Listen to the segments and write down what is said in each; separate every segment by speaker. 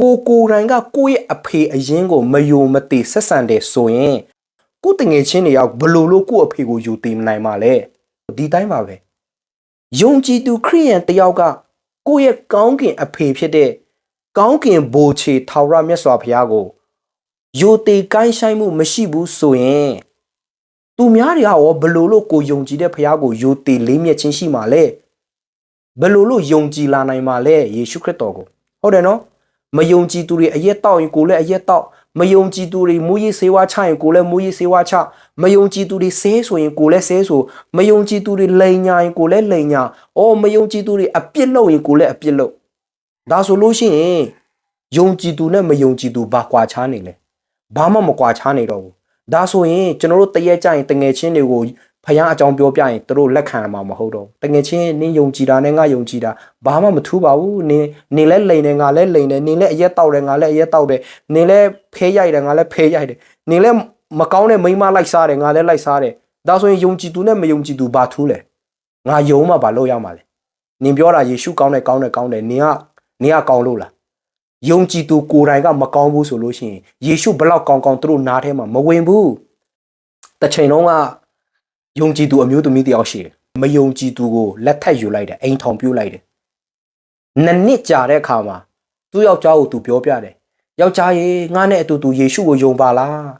Speaker 1: ကိုကိုယ်တိုင်ကကိုယ့်ရဲ့အဖေအရင်ကိုမယုံမသိဆက်ဆံတယ်ဆိုရင်ကိုယ့်တငယ်ချင်းတွေရောက်ဘလို့လို့ကိုယ့်အဖေကိုယူတည်မနိုင်ပါလဲဒီတိုင်းပါပဲယုံကြည်သူခရိယန်တယောက်ကကိုယ့်ရဲ့ကောင်းကင်အဖေဖြစ်တဲ့ကောင်းကင်ဘိုလ်ခြေထာဝရမြတ်စွာဘုရားကိုယူတည်ကိုင်းဆိုင်မှုမရှိဘူးဆိုရင်သူများတွေကရောဘလို့လို့ကိုယုံကြည်တဲ့ဘုရားကိုယူတည်လေးမြတ်ခြင်းရှိမှာလဲဘလို့လို့ယုံကြည်လာနိုင်မှာလဲယေရှုခရစ်တော်ကိုဟုတ်တယ်နော် မယုံကြည်သူတွေအရက်တောက်ရင်ကိုလည်းအရက်တောက်မယုံကြည်သူတွေမူရေးစေဝါချရင်ကိုလည်းမူရေးစေဝါချမယုံကြည်သူတွေဆဲဆိုရင်ကိုလည်းဆဲဆိုမယုံကြည်သူတွေလိန်ညာရင်ကိုလည်းလိန်ညာအော်မယုံကြည်သူတွေအပြစ်လုပ်ရင်ကိုလည်းအပြစ်လုပ်ဒါဆိုလို့ရှိရင်ယုံကြည်သူနဲ့မယုံကြည်သူဘာကွာခြားနေလဲဘာမှမကွာခြားနေတော့ဘူးဒါဆိုရင်ကျွန်တော်တို့တရက်ကြရင်တငယ်ချင်းတွေကို ဖယားအကြောင်းပြောပြရင်သူတို့လက်ခံမှာမဟုတ်တော့ဘူးတငယ်ချင်းနင်းယုံကြည်တာနဲ့ငါယုံကြည်တာဘာမှမထူးပါဘူးနင်းနင်းလဲလိန်တယ်ငါလဲလိန်တယ်နင်းလဲအရက်တောက်တယ်ငါလဲအရက်တောက်တယ်နင်းလဲဖဲရိုက်တယ်ငါလဲဖဲရိုက်တယ်နင်းလဲမကောင်းတဲ့မိန်းမလိုက်စားတယ်ငါလဲလိုက်စားတယ်ဒါဆိုရင်ယုံကြည်သူနဲ့မယုံကြည်သူဘာထူးလဲငါယုံမှဘာလို့ရမှာလဲနင်ပြောတာယေရှုကောင်းတယ်ကောင်းတယ်ကောင်းတယ်နင်ကနင်ကကောင်းလို့လားယုံကြည်သူကိုယ်တိုင်ကမကောင်းဘူးဆိုလို့ရှိရင်ယေရှုဘလောက်ကောင်းကောင်းသူတို့နားထဲမှာမဝင်ဘူးတစ်ချိန်လုံးက ယုံကြည်သူအမျိုးသမီးတယောက်ရှိတယ်မယုံကြည်သူကိုလက်ထပ်ယူလိုက်တယ်အိမ်ထောင်ပြုတ်လိုက်တယ်နှစ်နှစ်ကြာတဲ့အခါမှာသူ့ယောက်ျားကိုသူပြောပြတယ်ယောက်ျားရေငါနဲ့အတူတူယေရှုကိုယုံပါလား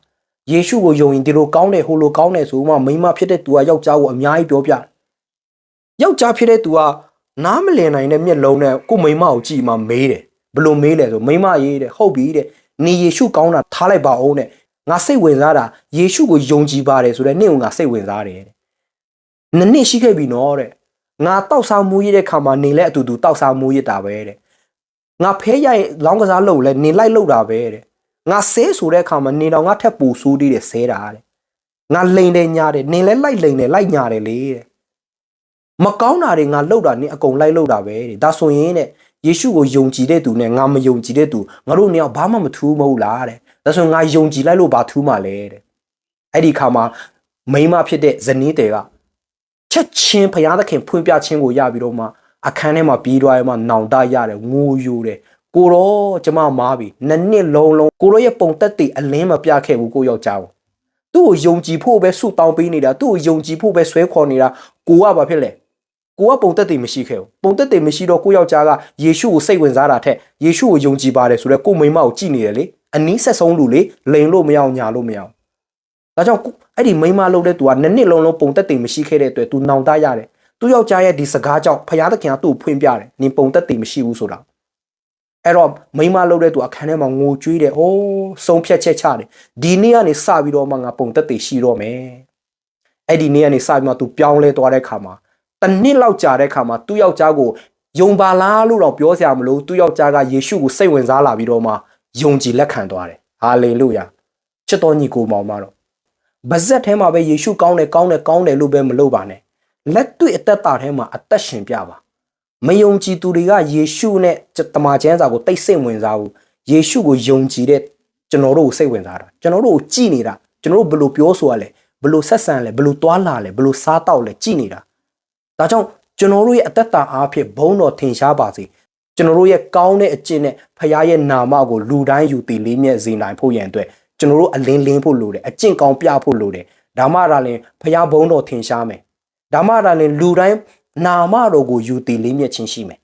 Speaker 1: ယေရှုကိုယုံရင်ဒီလိုကောင်းတယ်ဟိုလိုကောင်းတယ်ဆိုမှမိန်းမဖြစ်တဲ့သူကယောက်ျားကိုအများကြီးပြောပြတယ်ယောက်ျားဖြစ်တဲ့သူကနားမလည်နိုင်တဲ့မျက်လုံးနဲ့ကို့မိန်းမကိုကြည့်မှမေးတယ်ဘယ်လိုမေးလဲဆိုမိန်းမရေးတဲ့ဟုတ်ပြီတဲ့နေယေရှုကောင်းတာထားလိုက်ပါအောင်တဲ့ ငါစိတ်ဝင်စားတာယေရှုကိုယုံကြည်ပါတယ်ဆိုတော့နေ့ကငါစိတ်ဝင်စားတယ်တဲ့နှစ်နှစ်ရှိခဲ့ပြီနော်တဲ့ငါတောက်စားမူးရတဲ့ခါမှာနေလဲအတူတူတောက်စားမူးရတာပဲတဲ့ငါဖဲရိုက်လောင်းကစားလုပ်လဲနေလိုက်လုပ်တာပဲတဲ့ငါဆဲဆိုတဲ့ခါမှာနေတော့ငါထက်ပူဆိုးသေးတယ်ဆဲတာတဲ့ငါလိန်တယ်ညာတယ်နေလဲလိုက်လိန်တယ်လိုက်ညာတယ်လေတဲ့မကောင်းတာတွေငါလုပ်တာနေအကုန်လိုက်လုပ်တာပဲတဲ့ဒါဆိုရင်တဲ့ယေရှုကိုယုံကြည်တဲ့သူနဲ့ငါမယုံကြည်တဲ့သူငါတို့နှစ်ယောက်ဘာမှမထူးမဟုတ်လားတဲ့ ဒါဆိုငါယုံကြည်လိုက်လို့ဘာထူးမှလဲတဲ့အဲ့ဒီခါမှာမိန်းမဖြစ်တဲ့ဇနီးတယ်ကချက်ချင်းဘုရားသခင်ဖွင့်ပြခြင်းကိုရပြီးတော့မှအခန်းထဲမှာပြီးသွားရမှနောင်တရတယ်ငိုယိုတယ်ကိုတော့ကျမမားပြီနှစ်နှစ်လုံးလုံးကိုတော့ရဲ့ပုံသက်တည်အလင်းမပြခဲ့ဘူးကိုယောက်ျားကိုသူ့ကိုယုံကြည်ဖို့ပဲဆုတောင်းပေးနေတာသူ့ကိုယုံကြည်ဖို့ပဲဆွဲခေါ်နေတာကိုကဘာဖြစ်လဲကိုကပုံသက်တည်မရှိခဲ့ဘူးပုံသက်တည်မရှိတော့ကိုယောက်ျားကယေရှုကိုစိတ်ဝင်စားတာထက်ယေရှုကိုယုံကြည်ပါတယ်ဆိုတော့ကိုမိန်းမကိုကြည်နေတယ်လေ အနီးဆက်ဆုံးလူလေလိန်လို့မရအောင်ညာလို့မရအောင်ဒါကြောင့်အဲ့ဒီမိန်းမလုပ်တဲ့သူကနှစ်နှစ်လုံးလုံးပုံသက်တည်မရှိခဲ့တဲ့အတွက်သူနောင်တရတယ်သူယောက်ျားရဲ့ဒီစကားကြောင့်ဖယားသခင်ကသူ့ကိုဖွင့်ပြတယ်နင်ပုံသက်တည်မရှိဘူးဆိုတာအဲ့တော့မိန်းမလုပ်တဲ့သူအခန်းထဲမှာငိုကြွေးတယ်အိုးဆုံးဖြတ်ချက်ချတယ်ဒီနေ့ကနေစပြီးတော့မှငါပုံသက်တည်ရှိတော့မယ်အဲ့ဒီနေ့ကနေစပြီးမှသူပြောင်းလဲသွားတဲ့ခါမှာတစ်နှစ်လောက်ကြာတဲ့ခါမှာသူ့ယောက်ျားကိုယုံပါလားလို့တော့ပြောစရာမလိုသူ့ယောက်ျားကယေရှုကိုစိတ်ဝင်စားလာပြီးတော့မှ ယုံကြည်လက်ခံသွားတယ်ဟာလေလုယာချစ်တော်ညီကိုမောင်မတော့ဗဇက်ထဲမှာပဲယေရှုကောင်းတယ်ကောင်းတယ်ကောင်းတယ်လို့ပဲမလုပ်ပါနဲ့လက်တွေ့အသက်တာထဲမှာအသက်ရှင်ပြပါမယုံကြည်သူတွေကယေရှုနဲ့တမန်ကျမ်းစာကိုတိတ်ဆိတ်ဝင်စားဘူးယေရှုကိုယုံကြည်တဲ့ကျွန်တော်တို့ကိုစိတ်ဝင်စားတာကျွန်တော်တို့ကိုကြည်နေတာကျွန်တော်တို့ဘယ်လိုပြောဆိုရလဲဘယ်လိုဆက်ဆံလဲဘယ်လိုတွာလာလဲဘယ်လိုစားတောက်လဲကြည်နေတာဒါကြောင့်ကျွန်တော်တို့ရဲ့အသက်တာအားဖြင့်ဘုန်းတော်ထင်ရှားပါစေ ကျွန်တော်တို့ရဲ့ကောင်းတဲ့အကျင့်နဲ့ဖခင်ရဲ့နာမကိုလူတိုင်းယူတည်လေးမြတ်စေနိုင်ဖို့ရန်အတွက်ကျွန်တော်တို့အလင်းလင်းဖို့လိုတယ်အကျင့်ကောင်းပြဖို့လိုတယ်ဒါမှသာလင်ဖခင်ဘုန်းတော်ထင်ရှားမယ်ဒါမှသာလင်လူတိုင်းနာမတော်ကိုယူတည်လေးမြတ်ခြင်းရှိမယ်